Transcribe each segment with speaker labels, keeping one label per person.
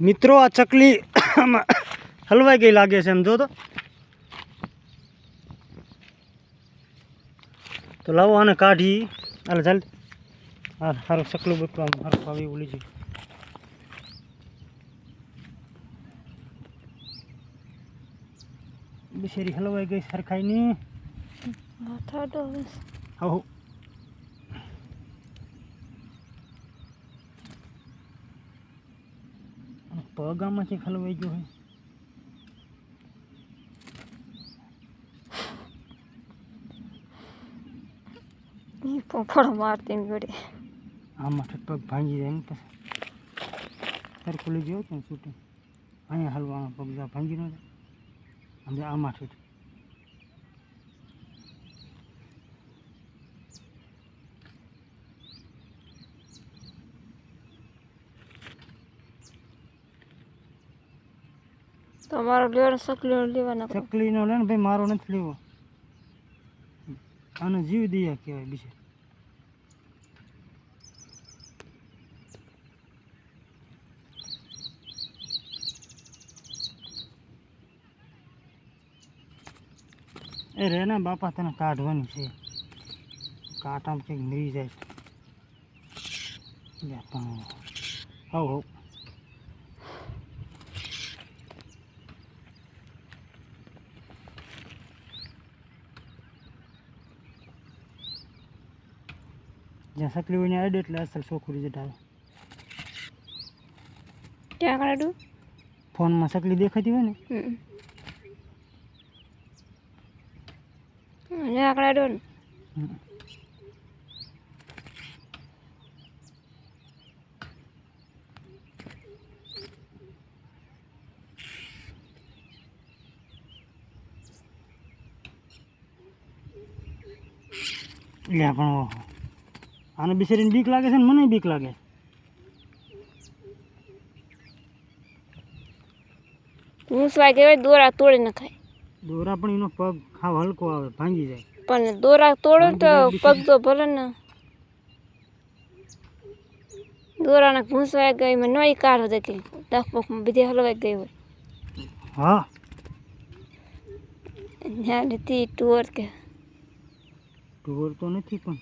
Speaker 1: મિત્રો આ ચકલી હલવાઈ ગઈ લાગે છે એમ જો તો. તો લાવો આને કાઢી. હાલ ચાલ. હા સારું ચકલું બકલું આમ સારું ફાવી ઓલી છે બિશેરી હલવાઈ ગઈ સરખાઈની.
Speaker 2: ની ડોલે
Speaker 1: આવો પગ આમાંથી ખલવાઈ ગયો હોય.
Speaker 2: પોપડો મારતી ગળી.
Speaker 1: આમાં ઠેક પગ ભાંગી જાય ને પછી સરખું લઈ ગયો ને છૂટી? અહીંયા હલવામાં પગ જા ભાંગી ન જાય. આમાં ઠેક
Speaker 2: તમારો લેવાનો સકલીનો લેવાના
Speaker 1: સકલીનો લે ને ભાઈ, મારો નથી લેવો. આને જીવ દયા કહેવાય બીજે. એ રે ને બાપા તને કાઢવાની છે. કાંટામાં કંઈક મરી જાય. પણ હવ હવ જ્યાં સકલી હોય ને અડે એટલે અસલ ચોખ્ખું રિઝલ્ટ આવે
Speaker 2: ક્યાં કાઢું
Speaker 1: ફોનમાં સકલી દેખાતી હોય ને
Speaker 2: ત્યાં કાઢો ને
Speaker 1: હમ. લે પણ ઓહો આને બિચારીને બીક લાગે છે ને મને બીક લાગે.
Speaker 2: મૂસવા જેવાય દોરા તોડી નખાય.
Speaker 1: દોરા પણ એનો પગ ખાવ હલકો આવે ભાંગી જાય.
Speaker 2: પણ દોરા તોડો તો પગ તો ભલે ને. દોરાના ઘૂંસવાઈ ગઈ મેં નોઈ કાર હતી કે દસ પગમાં બધી હલવાઈ ગઈ હોય.
Speaker 1: હા.
Speaker 2: ત્યાં નથી ટુવર કે.
Speaker 1: ઢોર તો નથી પણ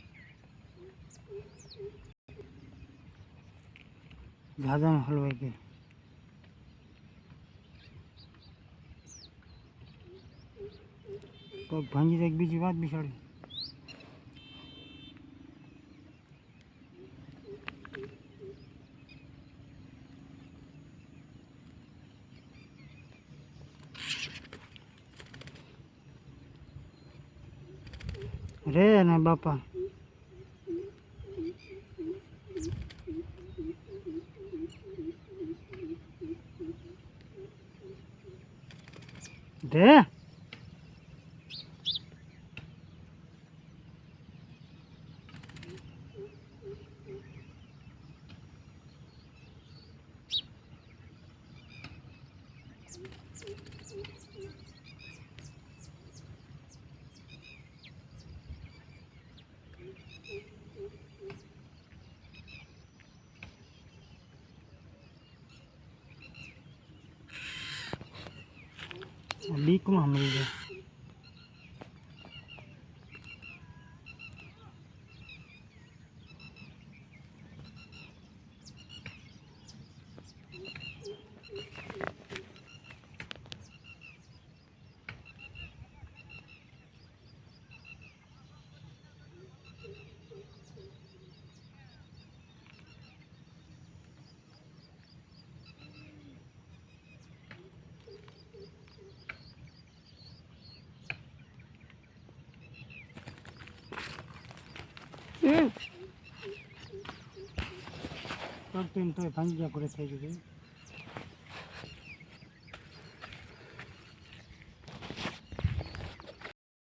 Speaker 1: દાદાને હલવાઈ ગઈ પગ ભાંગી જાય કે બીજી વાત બિસાડી રે ને બાપા રે બીકમાં મળી જાય તો ભાંગી ગયા ઘરે થઈ ગયું